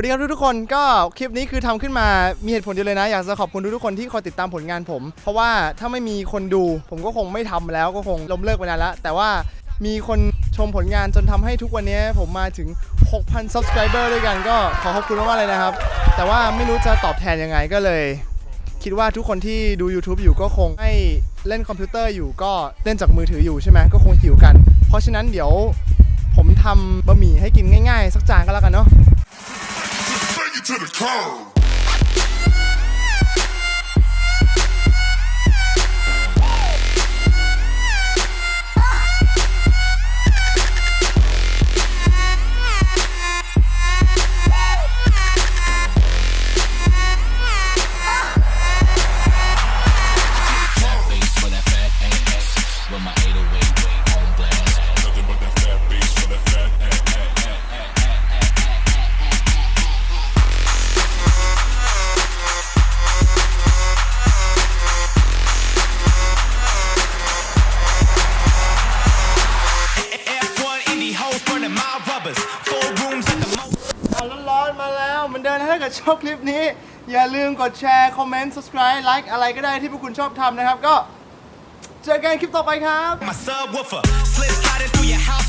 วัสดีครับทุกๆคนก็คลิปนี้คือทำขึ้นมามีเหตุผลเดียวเลยนะ อยากจะขอบคุณทุกๆคนที่คอยติดตามผลงานผม เพราะว่าถ้าไม่มีคนดู ผมก็คงไม่ทำแล้วก็คงล้มเลิกไปนานแล้ว แต่ว่ามีคนชมผลงานจนทำให้ทุกวันนี้ผมมาถึง 6,000 subscriber ด้วยกันก็ขอขอบคุณมากๆเลยนะครับ แต่ว่าไม่รู้จะตอบแทนยังไงก็เลย คิดว่าทุกคนที่ดู YouTube อยู่ก็คงให้เล่นคอมพิวเตอร์อยู่ก็เล่นจากมือถืออยู่ใช่ไหมก็คงหิวกัน เพราะฉะนั้นเดี๋ยวผมทำบะหมี่ให้กินง่ายๆ สักจานก็แล้วกันเนาะ the curb. เอาร้อนๆมาแล้วเหมือนเดิมนะถ้าเกิดชอบคลิปนี้ อย่าลืมกดแชร์ คอมเมนต์ subscribe ไลค์อะไรก็ได้ที่พวกคุณชอบทำนะครับ ก็เจอกันคลิปต่อไปครับ My subwoofer, slip sliding through your house